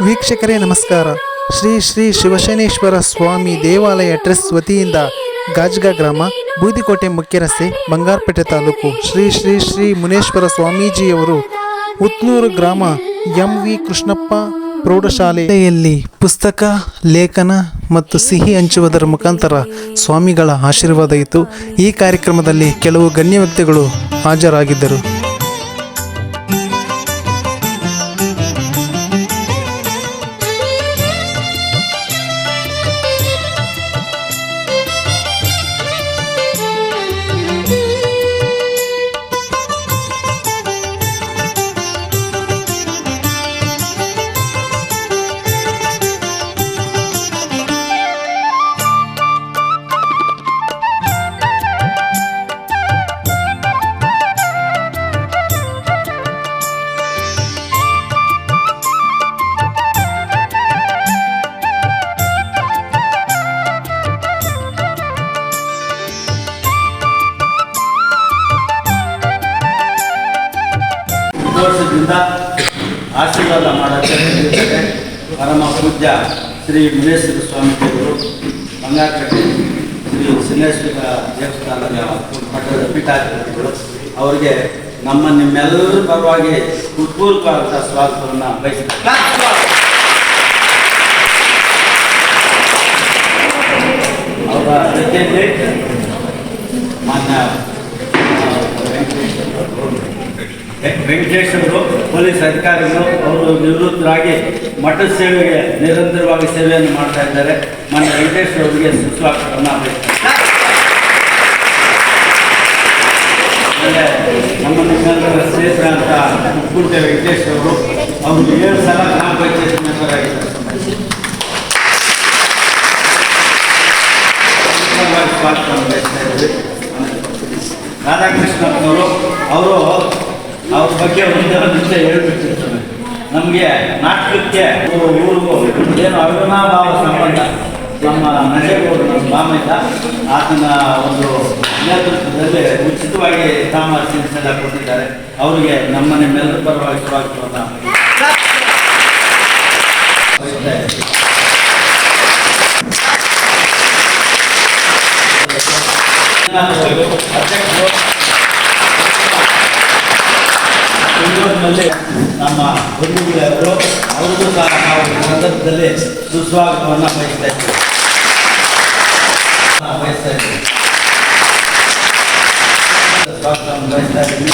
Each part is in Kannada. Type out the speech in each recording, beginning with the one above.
ವೀಕ್ಷಕರೇ, ನಮಸ್ಕಾರ. ಶ್ರೀ ಶ್ರೀ ಶಿವಶನೇಶ್ವರ ಸ್ವಾಮಿ ದೇವಾಲಯ ಟ್ರಸ್ಟ್ ವತಿಯಿಂದ ಗಾಜ್ಗ ಗ್ರಾಮ, ಬೂದಿಕೋಟೆ ಮುಖ್ಯ ರಸ್ತೆ ಬಂಗಾರಪೇಟೆ ತಾಲೂಕು ಶ್ರೀ ಶ್ರೀ ಶ್ರೀ ಮುನೇಶ್ವರ ಸ್ವಾಮೀಜಿಯವರು ಉತ್ನೂರು ಗ್ರಾಮ ಎಂ ವಿ ಕೃಷ್ಣಪ್ಪ ಪ್ರೌಢಶಾಲೆಯಲ್ಲಿ ಪುಸ್ತಕ, ಲೇಖನ ಮತ್ತು ಸಿಹಿ ಹಂಚುವುದರ ಮುಖಾಂತರ ಸ್ವಾಮಿಗಳ ಆಶೀರ್ವಾದ ಇತ್ತು. ಈ ಕಾರ್ಯಕ್ರಮದಲ್ಲಿ ಕೆಲವು ಗಣ್ಯ ವ್ಯಕ್ತಿಗಳು ಹಾಜರಾಗಿದ್ದರು. ಪರಮ ಪೂಜ್ಯ ಶ್ರೀ ಮುನೇಶ್ವರ ಸ್ವಾಮೀಜಿಯವರು ಬಂಗಾರಪೇಟೆ ಶ್ರೀ ಸಿನ್ನೇಶ್ವರ ದೇವಸ್ಥಾನದ ಮಠದ ಪೀಠಾಧಿಪತಿಗಳು, ಅವರಿಗೆ ನಮ್ಮ ನಿಮ್ಮೆಲ್ಲರ ಪರವಾಗಿ ಹೃತ್ಪೂರ್ವಕವಾದ ಸ್ವಾಗತವನ್ನು ಬಯಸ್ತಾರೆ ಅವರ ಜೊತೆಯಲ್ಲಿ ಮಾನ್ಯ ಆ, ವೆಂಕಟೇಶ್ ಅವರು ವೆಂಕಟೇಶ್ ಅವರು ಪೊಲೀಸ್ ಅಧಿಕಾರಿಗಳು ಅವರು ನಿವೃತ್ತರಾಗಿ ಮಠದ ಸೇವೆಗೆ ನಿರಂತರವಾಗಿ ಸೇವೆಯನ್ನು ಮಾಡ್ತಾ ಇದ್ದಾರೆ. ಮಾನ್ಯ ವೆಂಕಟೇಶ್ ಅವರಿಗೆ ಸುಸ್ವಾಗತವನ್ನು ನಮ್ಮ ನಿಮ್ಮ ಶ್ರೇಷ್ಠ ಅಂತ ವೆಂಕಟೇಶ್ವರರು ವೆಂಕಟೇಶ್ ಅವರು. ಅವರು ಏಳು ಸಲ ನಾಟಕಕ್ಕೆ ಊರಿಗೂ ಏನು ಅವಿನಾಭಾವ ಸಂಬಂಧ ನಮ್ಮ ನಜೇಗೌಡರು ನಮ್ಮ ಬಾಮಯ್ಯ ಆತನ ಒಂದು ನೇತೃತ್ವದಲ್ಲಿ ಉಚಿತವಾಗಿ ತಮ್ಮ ಚಿಕಿತ್ಸೆ ಕೊಟ್ಟಿದ್ದಾರೆ. ಅವರಿಗೆ ನಮ್ಮನೆ ಮೆಲ್ಲ ಪರವಾಗಿ ಸ್ವಾಗತವನ್ನು ಸಹ ನಾವು ಈ ಸಂದರ್ಭದಲ್ಲಿ ಸುಸ್ವಾಗತವನ್ನು ಬಯಸ್ತಾ ಇದ್ದೀವಿ ನಾವು ಬಯಸ್ತಾ ಇದ್ದೀವಿ ಸ್ವಾಗತವನ್ನು ಬಯಸ್ತಾ ಇದ್ದೀವಿ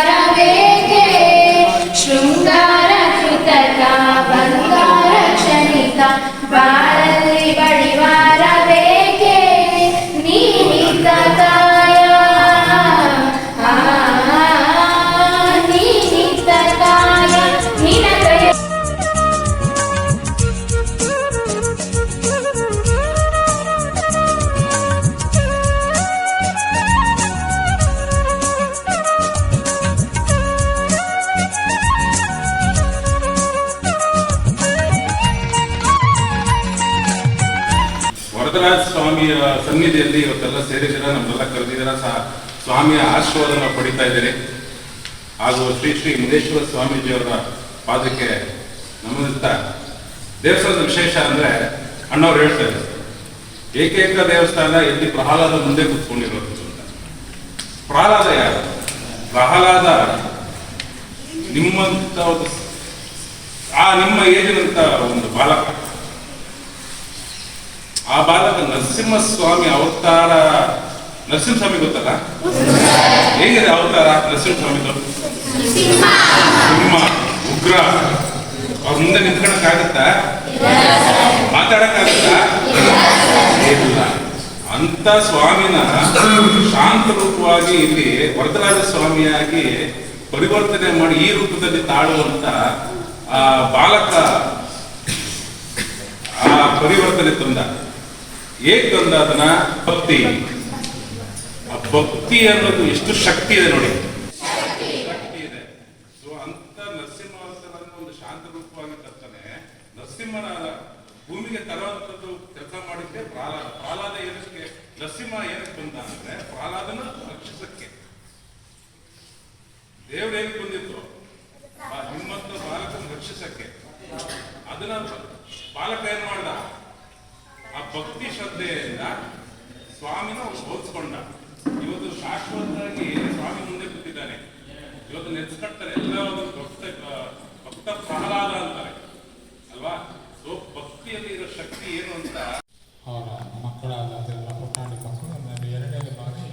ಸ್ವಾಮಿಯ ಸನ್ನಿಧಿಯಲ್ಲಿ ಇವತ್ತೆಲ್ಲ ಸೇರಿದ್ದೀರ ನಮ್ಮೆಲ್ಲ ಕರೆದಿದ್ದೀರ, ಸಹ ಸ್ವಾಮಿಯ ಆಶೀರ್ವಾದನ ಪಡಿತಾ ಇದ್ದೀರಿ ಹಾಗೂ ಶ್ರೀ ಶ್ರೀ ಮುನೇಶ್ವರ ಸ್ವಾಮೀಜಿಯವರ ಪಾದಕ್ಕೆ ನಮನಿಸ್ತಾ. ದೇವಸ್ಥಾನದ ವಿಶೇಷ ಅಂದ್ರೆ ಅಣ್ಣವ್ರು ಹೇಳ್ತಾರೆ ಏಕೈಕ ದೇವಸ್ಥಾನ ಎಲ್ಲಿ ಪ್ರಹ್ಲಾದ ಮುಂದೆ ಕೂತ್ಕೊಂಡಿರೋದು ಅಂತ. ಪ್ರಹ್ಲಾದ ಯಾರು? ಪ್ರಹ್ಲಾದ ನಿಮ್ಮಂತ ಆ ನಿಮ್ಮ ಏಜಿನಂತ ಒಂದು ಬಾಲಕ. ಆ ಬಾಲಕ ನರಸಿಂಹಸ್ವಾಮಿ ಅವತಾರ, ನರಸಿಂಹಸ್ವಾಮಿ ಗೊತ್ತಲ್ಲ? ಹೇಗಿದೆ ಅವತಾರ ನರಸಿಂಹಸ್ವಾಮಿದು ಸಿಂಹ. ಉಗ್ರ. ಅವ್ರ ಮುಂದೆ ನಿಂತ್ಕೊಳಕ್ಕಾಗತ್ತಾ? ಮಾತಾಡಕ್ಕಾಗತ್ತಾ? ಇಲ್ಲ. ಅಂತ ಸ್ವಾಮಿನ ಶಾಂತ ರೂಪವಾಗಿ ಇಲ್ಲಿ ವರದರಾಜ ಸ್ವಾಮಿಯಾಗಿ ಪರಿವರ್ತನೆ ಮಾಡಿ ಈ ರೂಪದಲ್ಲಿ ತಾಳುವಂತ ಆ ಬಾಲಕ ಆ ಪರಿವರ್ತನೆ ತಂದ. ತಂದ ಅದನ್ನ ಭಕ್ತಿ. ಆ ಭಕ್ತಿ ಅನ್ನೋದು ಎಷ್ಟು ಶಕ್ತಿ ಇದೆ ನೋಡಿ. ಶಕ್ತಿ ಇದೆ. ಸೊ ಅಂತ ನರಸಿಂಹಾವತಾರನ ಒಂದು ಶಾಂತ ರೂಪವಾಗಿ ತರ್ತಾನೆ. ನರಸಿಂಹನ ಭೂಮಿಗೆ ತರುವಂತದ್ದು ಕೆಲಸ ಮಾಡಿದ್ದೆ ಪ್ರಹ್ಲಾದ ಪ್ರಹ್ಲಾದ ಏನಕ್ಕೆ ನರಸಿಂಹ ಏನಕ್ಕೆ ಬಂದ ಅಂದ್ರೆ ಪ್ರಹ್ಲಾದನ ರಕ್ಷಿಸಕ್ಕೆ. ದೇವ್ರು ಬಂದಿತ್ತು ಆ ನಿಮ್ಮಂತ ಬಾಲಕನ ರಕ್ಷಿಸಕ್ಕೆ. ಅದನ್ನ ಬಾಲಕ ಏನ್ ಮಾಡ್ದ? ಭಕ್ತಿ ಶ್ರದ್ಧೆಯಿಂದ ಸ್ವಾಮಿನ ಹೋಲಿಸ್ಕೊಂಡ ಇವತ್ತು ಶಾಶ್ವತವಾಗಿ ಸ್ವಾಮಿ ಮುಂದೆ ಕೂತಿದ್ದಾನೆ. ಇವತ್ತು ನೆಚ್ಕಟ್ತಾರೆ ಎಲ್ಲ ಭಕ್ತ ಭಕ್ತ ಪ್ರಹ್ಲಾದ ಅಂತಾರೆ. ಅಲ್ವಾ? ಸೊ ಭಕ್ತಿಯಲ್ಲಿ ಇರೋ ಶಕ್ತಿ ಏನು ಅಂತ ಅವರ ಮಕ್ಕಳಾದ ಎರಡನೇ ಬಾರಿ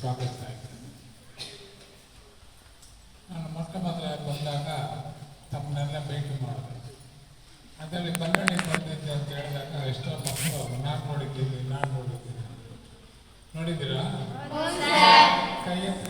ಸ್ವಾಗತಿಸ್ತಾ alegrar. Com certeza.